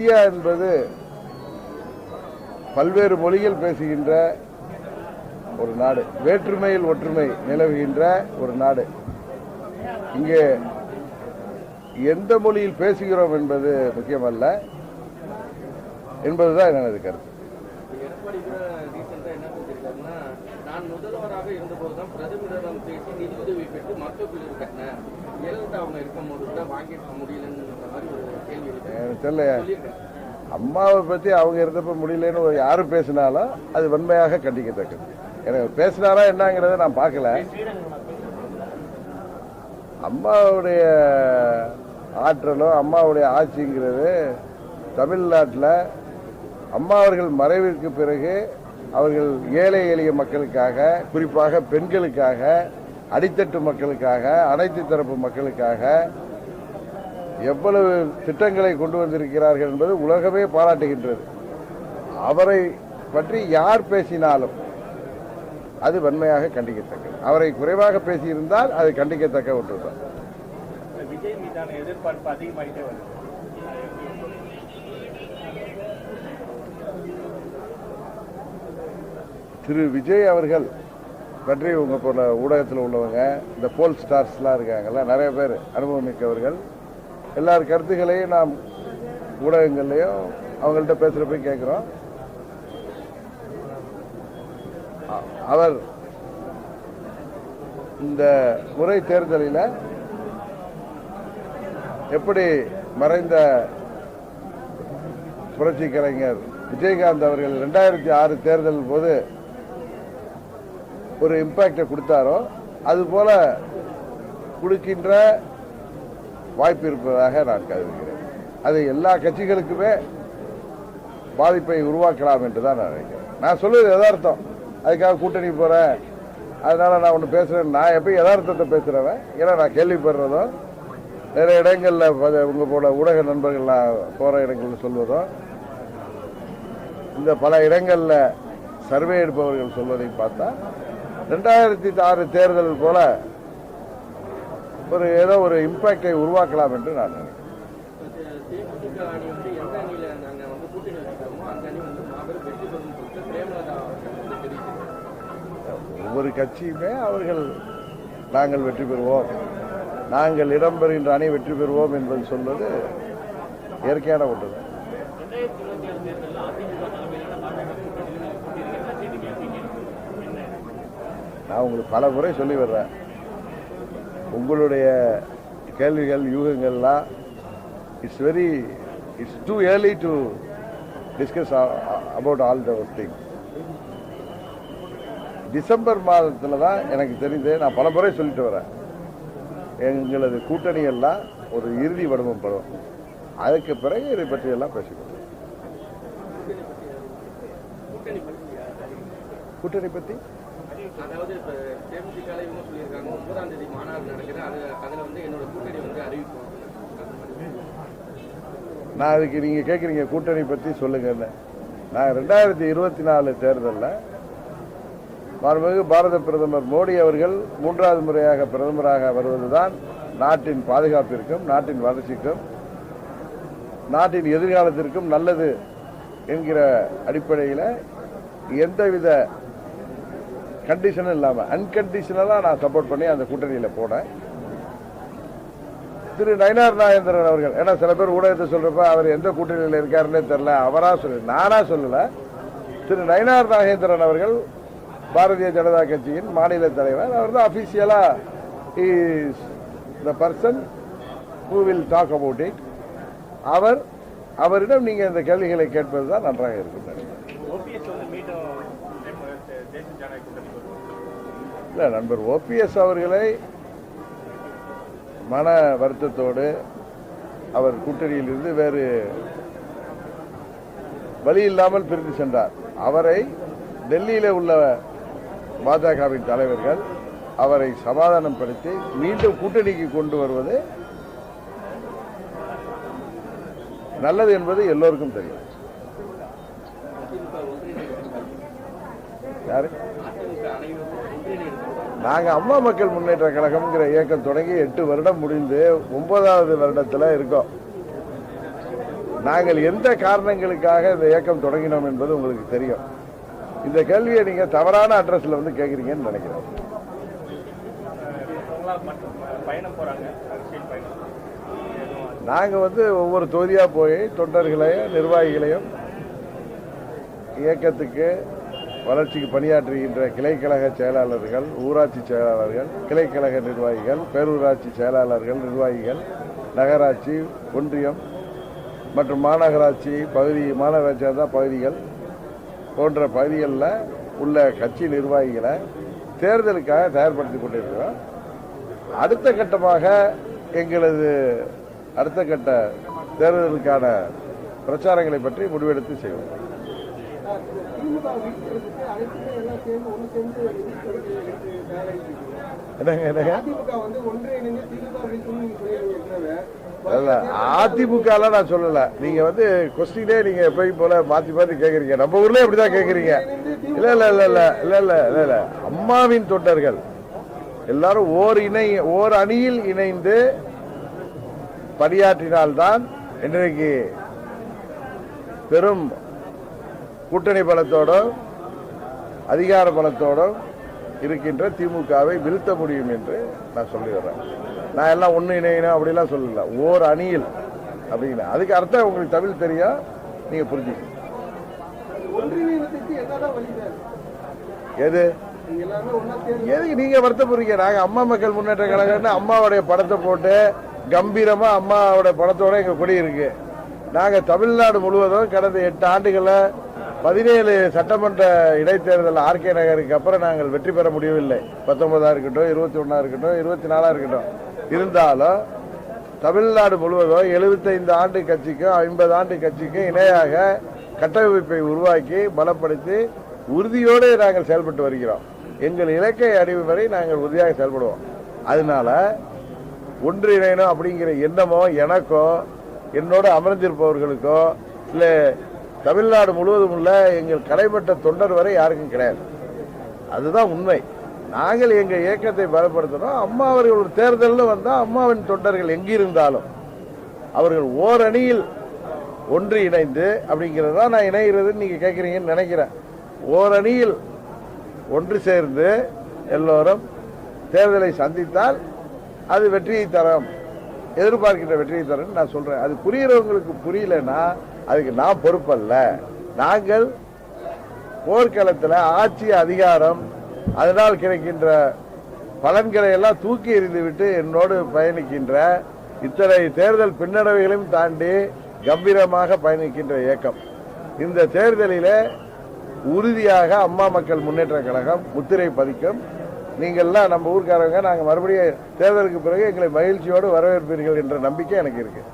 India என்பது பல்வேறு மொழிகள் பேசுகின்ற ஒரு நாடு வேற்றுமையில் ஒற்றுமை நிலவுகின்ற ஒரு நாடு. இங்கே எந்த மொழியில் பேசுகிறோம் என்பது முக்கியமல்ல என்பதுதான் எனது கருத்து. நான் முதல்வராக இருந்தபோது பிரதமரிடம் பேசி நிதியுதவி பெற்று கட்டினேன் அவங்க கூட முடியலன்ற மாதிரி ஒரு தெரியல. அம்மாவை பற்றி அவங்க இருந்தப்ப முடியலன்னு ஒரு பேசினாலும் அது வன்மையாக கண்டிக்கத்தக்கது. எனக்கு பேசினாரா என்னங்கிறத நான் பார்க்கல. அம்மாவுடைய ஆற்றலும் அம்மாவுடைய ஆட்சிங்கிறது தமிழ்நாட்டில் அம்மா அவர்கள் மறைவிற்கு பிறகு அவர்கள் ஏழை எளிய மக்களுக்காக குறிப்பாக பெண்களுக்காக அடித்தட்டு மக்களுக்காக அனைத்து தரப்பு மக்களுக்காக எவ்வளவு திட்டங்களை கொண்டு வந்திருக்கிறார்கள் என்பது உலகமே பாராட்டுகின்றது. அவரை பற்றி யார் பேசினாலும் அது வன்மையாக கண்டிக்கத்தக்கது. அவரை குறைவாக பேசியிருந்தால் அது கண்டிக்கத்தக்க ஒன்றுதான். திரு விஜய் அவர்கள் பற்றி உங்க போல ஊடகத்தில் உள்ளவங்க இந்த போல் ஸ்டார்ஸ்லாம் இருக்காங்கல்ல நிறைய பேர் அனுபவம் மிக்கவர்கள் எல்லார் கருத்துக்களையும் நாம் ஊடகங்கள்லையும் அவங்கள்ட்ட பேசுகிறப்ப கேட்குறோம் அவர் இந்த முறை தேர்தலில் எப்படி மறைந்த புரட்சி கலைஞர் விஜயகாந்த் அவர்கள் ரெண்டாயிரத்தி ஆறு தேர்தல் போது ஒரு இம்பாக்டை கொடுத்தாரோ அது போல கொடுக்கின்ற வாய்ப்பு இருப்பதாக நான் கருதுகிறேன். அது எல்லா கட்சிகளுக்குமே பாதிப்பை உருவாக்கலாம் என்று தான் நான் நினைக்கிறேன். நான் சொல்லுவது எதார்த்தம் அதுக்காக கூட்டணி போகிறேன் அதனால் நான் ஒன்று பேசுகிறேன் நான் எப்போ யதார்த்தத்தை பேசுகிறவன் ஏன்னா நான் கேள்விப்படுறதும் நிறைய இடங்களில் பல- உங்க போல ஊடக நண்பர்கள்லாம் போகிற இடங்களில் சொல்வதும் இந்த பல இடங்களில் சர்வே எடுப்பவர்கள் சொல்வதை பார்த்தா ரெண்டாயிரத்தி ஆறு தேர்தல் போல ஒரு ஏதோ ஒரு இம்பேக்டை உருவாக்கலாம் என்று நான் நினைக்கிறேன். ஒவ்வொரு கட்சியுமே அவர்கள் நாங்கள் வெற்றி பெறுவோம். நாங்கள் இடம்பெறுகின்ற அணி வெற்றி பெறுவோம் என்பது சொல்வது இயற்கையான ஒன்று நான் உங்களுக்கு பல முறை சொல்லி வர்றேன். உங்களுடைய கேள்விகள் யூகங்கள்லாம் it's very it's too early to discuss about all other thing December மாதத்தில் தான் எனக்கு தெரிந்து நான் பல முறை சொல்லிட்டு வரேன். எங்களது கூட்டணி எல்லாம் ஒரு இறுதி வடிவம் பெறும் அதுக்கு பிறகு இதை பற்றியெல்லாம் பேசிக்கொள்வோம். கூட்டணி பற்றி அதாவது இப்போ தேமுதிக இவங்க சொல்லியிருக்காங்க. ஒன்பதாம் தேதி மாநாடு நடக்குது. அது அதில் வந்து என்னோட கூட்டணி வந்து அறிவிப்போம். நான் அதுக்கு நீங்கள் கேட்குறீங்க கூட்டணி பற்றி சொல்லுங்கன்னு. நான் ரெண்டாயிரத்தி இருபத்தி நாலு தேர்தலில் மாண்புமிகு பாரத பிரதமர் மோடி அவர்கள் மூன்றாவது முறையாக பிரதமராக வருவதுதான் நாட்டின் பாதுகாப்பிற்கும் நாட்டின் வளர்ச்சிக்கும் நாட்டின் எதிர்காலத்திற்கும் நல்லது என்கிற அடிப்படையில் எந்தவித கண்டிஷனும் இல்லாமல் அன்கண்டிஷனலாக நான் சப்போர்ட் பண்ணி அந்த கூட்டணியில் போனேன். திரு நயனார் நாகேந்திரன் அவர்கள் ஏன்னா சில பேர் ஊடகத்தை சொல்கிறப்ப அவர் எந்த கூட்டணியில் இருக்காருன்னே தெரில அவராக சொல்லு நானாக சொல்லலை. திரு நயனார் நாகேந்திரன் அவர்கள் பாரதிய ஜனதா கட்சியின் மாநில தலைவர். அவர் தான் அஃபிஷியலாக is the person who will talk about it அவர் அவரிடம் நீங்கள் இந்த கேள்விகளை கேட்பது தான் நன்றாக இருக்கும் இல்ல நண்பர் ஓபிஎஸ் அவர்களை மன வருத்தத்தோடு அவர் கூட்டணியில் இருந்து வேறு வழி இல்லாமல் பிரிந்து சென்றார். அவரை டெல்லியில உள்ள பாஜகவின் தலைவர்கள் அவரை சமாதானப்படுத்தி மீண்டும் கூட்டணிக்கு கொண்டு வருவது நல்லது என்பது எல்லோருக்கும் தெரியும். யாரு? நாங்கள் அம்மா மக்கள் முன்னேற்ற கழகம்ங்கிற இயக்கம் தொடங்கி எட்டு வருடம் முடிந்து ஒன்பதாவது வருடத்தில் இருக்கோம். நாங்கள் எந்த காரணங்களுக்காக இந்த இயக்கம் தொடங்கினோம் என்பது உங்களுக்கு தெரியும். இந்த கேள்வியை நீங்கள் தவறான அட்ரஸில் வந்து கேட்குறீங்கன்னு நினைக்கிறேன். நாங்கள் வந்து ஒவ்வொரு தொகுதியாக போய் தொண்டர்களையும் நிர்வாகிகளையும் இயக்கத்துக்கு வளர்ச்சிக்கு பணியாற்றுகின்ற கிளைக்கழக செயலாளர்கள் ஊராட்சி செயலாளர்கள் கிளைக்கழக நிர்வாகிகள் பேரூராட்சி செயலாளர்கள் நிர்வாகிகள் நகராட்சி ஒன்றியம் மற்றும் மாநகராட்சி பகுதி மாநகராட்சி சார்ந்த பகுதிகள் போன்ற பகுதிகளில் உள்ள கட்சி நிர்வாகிகளை தேர்தலுக்காக தயார்படுத்தி கொண்டிருக்கிறோம். அடுத்த கட்டமாக எங்களது அடுத்த கட்ட தேர்தலுக்கான பிரச்சாரங்களை பற்றி முடிவெடுத்து செய்வோம். என்னங்க என்னங்க? அதிமுக நான் சொல்லல. நீங்க வந்து கொஸ்டினே நீங்க எப்பயும் போல மாத்தி மாத்தி கேக்குறீங்க. நம்ம ஊர்ல அப்படிதான் கேக்குறீங்க. இல்ல இல்ல இல்ல இல்ல இல்ல இல்ல இல்ல இல்ல. அம்மாவின் தொண்டர்கள். எல்லாரும் ஓர் இணை ஓர் அணியில் இணைந்து பணியாற்றினால்தான் இன்றைக்கு பெரும் கூட்டணி பலத்தோடும் அதிகார பலத்தோடும் இருக்கின்ற திமுகவை வீழ்த்த முடியும் என்று நான் சொல்லிடுறேன் நான் எல்லாம் ஒன்று இணையணும் அப்படிலாம் சொல்லல. ஓர் அணியில் அப்படிங்கிற. அதுக்கு அர்த்தம் உங்களுக்கு தமிழ் தெரியும் நீங்க புரிஞ்சுக்கணும் எது? எதுக்கு நீங்க வருத்தப்படுறீங்க? நாங்க அம்மா மக்கள் முன்னேற்ற கழகம்னு அம்மாவுடைய படத்தை போட்டு கம்பீரமா அம்மாவோட படத்தோட எங்க கொடி இருக்கு. நாங்க தமிழ்நாடு முழுவதும் கடந்த எட்டு ஆண்டுகளை பதினேழு சட்டமன்ற இடைத்தேர்தல் ஆர்கே நகருக்கு அப்புறம் நாங்கள் வெற்றி பெற முடியவில்லை. பத்தொன்பதா இருக்கட்டும் இருபத்தி ஒன்னா இருக்கட்டும் இருபத்தி நாலா இருக்கட்டும். இருந்தாலும் தமிழ்நாடு முழுவதும் 75 ஆண்டு கட்சிக்கும் ஐம்பது ஆண்டு கட்சிக்கும் இணையாக கட்டமைப்பை உருவாக்கி பலப்படுத்தி உறுதியோடு நாங்கள் செயல்பட்டு வருகிறோம். எங்கள் இலக்கை அடைவு வரை நாங்கள் உறுதியாக செயல்படுவோம். அதனால ஒன்றிணையணும் அப்படிங்கிற எண்ணமோ எனக்கோ என்னோட அமர்ந்திருப்பவர்களுக்கோ இல்லை தமிழ்நாடு முழுவதும் உள்ள எங்கள் கடைபட்ட தொண்டர் வரை யாருக்கும் கிடையாது. அதுதான் உண்மை. நாங்கள் எங்கள் இயக்கத்தை பலப்படுத்தணும் அம்மா அவர்கள் ஒரு தேர்தலில் வந்தால் அம்மாவின் தொண்டர்கள் எங்கிருந்தாலும் அவர்கள் ஓரணியில் ஒன்று இணைந்து அப்படிங்கிறது தான் நான் இணைகிறதுன்னு நீங்கள் கேட்குறீங்கன்னு நினைக்கிறேன். ஓரணியில் ஒன்று சேர்ந்து எல்லோரும் தேர்தலை சந்தித்தால் அது வெற்றியை தரும். எதிர்பார்க்கின்ற வெற்றியை தரும் நான் சொல்கிறேன் அது புரிகிறவங்களுக்கு புரியலன்னா அதுக்கு நான் பொறுப்பல்ல. நாங்கள் போர்க்களத்தில் ஆட்சி அதிகாரம் அதனால் கிடைக்கின்ற பலன்களை எல்லாம் தூக்கி எறிந்துவிட்டு என்னோடு பயணிக்கின்ற இத்தனை தேர்தல் பின்னடைவுகளையும் தாண்டி கம்பீரமாக பயணிக்கின்ற இயக்கம். இந்த தேர்தலில் உறுதியாக அம்மா மக்கள் முன்னேற்ற கழகம் முத்திரை பதிக்கும். நீங்கள்லாம் நம்ம ஊர்க்காரங்க நாங்கள் மறுபடியும் தேர்தலுக்கு பிறகு எங்களை மகிழ்ச்சியோடு வரவேற்பீர்கள் என்ற நம்பிக்கை எனக்கு இருக்குது